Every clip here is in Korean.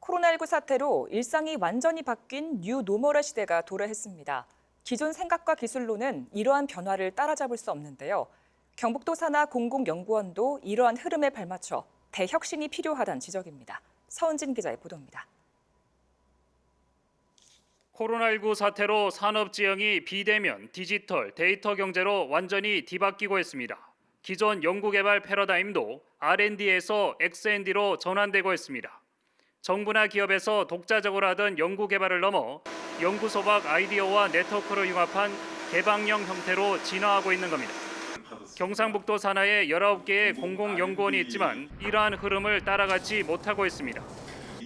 코로나19 사태로 일상이 완전히 바뀐 뉴 노멀의 시대가 도래했습니다. 기존 생각과 기술로는 이러한 변화를 따라잡을 수 없는데요. 경북도 산하 공공연구원도 이러한 흐름에 발맞춰 대혁신이 필요하다는 지적입니다. 서은진 기자의 보도입니다. 코로나19 사태로 산업 지형이 비대면 디지털 데이터 경제로 완전히 뒤바뀌고 있습니다. 기존 연구개발 패러다임도 R&D에서 X&D로 전환되고 있습니다. 정부나 기업에서 독자적으로 하던 연구 개발을 넘어 연구 소박 아이디어와 네트워크를 융합한 개방형 형태로 진화하고 있는 겁니다. 경상북도 산하에 19개의 공공연구원이 있지만 이러한 흐름을 따라가지 못하고 있습니다.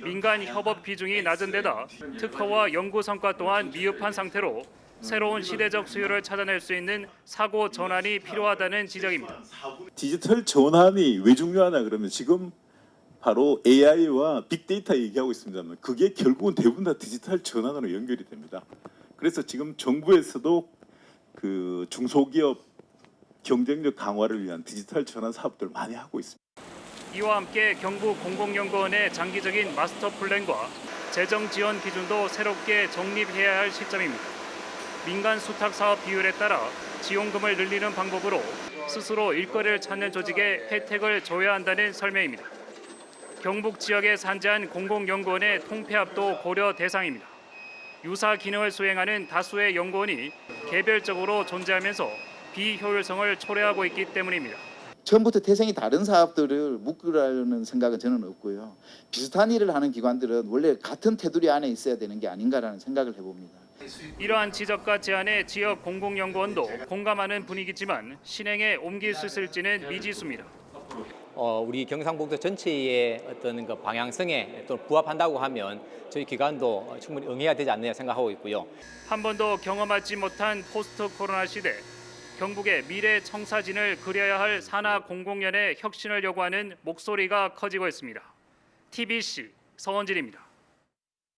민간 협업 비중이 낮은 데다 특허와 연구 성과 또한 미흡한 상태로 새로운 시대적 수요를 찾아낼 수 있는 사고 전환이 필요하다는 지적입니다. 디지털 전환이 왜 중요하냐 그러면 지금 바로 AI와 빅데이터 얘기하고 있습니다만 그게 결국은 대부분 다 디지털 전환으로 연결이 됩니다. 그래서 지금 정부에서도 그 중소기업 경쟁력 강화를 위한 디지털 전환 사업들을 많이 하고 있습니다. 이와 함께 경북 공공연구원의 장기적인 마스터 플랜과 재정 지원 기준도 새롭게 정립해야 할 시점입니다. 민간 수탁 사업 비율에 따라 지원금을 늘리는 방법으로 스스로 일거리를 찾는 조직에 혜택을 줘야 한다는 설명입니다. 경북 지역에 산재한 공공연구원의 통폐합도 고려 대상입니다. 유사 기능을 수행하는 다수의 연구원이 개별적으로 존재하면서 비효율성을 초래하고 있기 때문입니다. 처음부터 태생이 다른 사업들을 묶으라는 생각은 저는 없고요. 비슷한 일을 하는 기관들은 원래 같은 테두리 안에 있어야 되는 게 아닌가라는 생각을 해봅니다. 이러한 지적과 제안에 지역 공공연구원도 공감하는 분위기지만 실행에 옮길 수 있을지는 미지수입니다. 어, 우리 경상북도 전체의 어떤 그 방향성에 또 부합한다고 하면 저희 기관도 충분히 응해야 되지 않느냐 생각하고 있고요. 한 번도 경험하지 못한 포스트 코로나 시대 경북의 미래 청사진을 그려야 할 산하 공공연의 혁신을 요구하는 목소리가 커지고 있습니다. TBC 서원진입니다.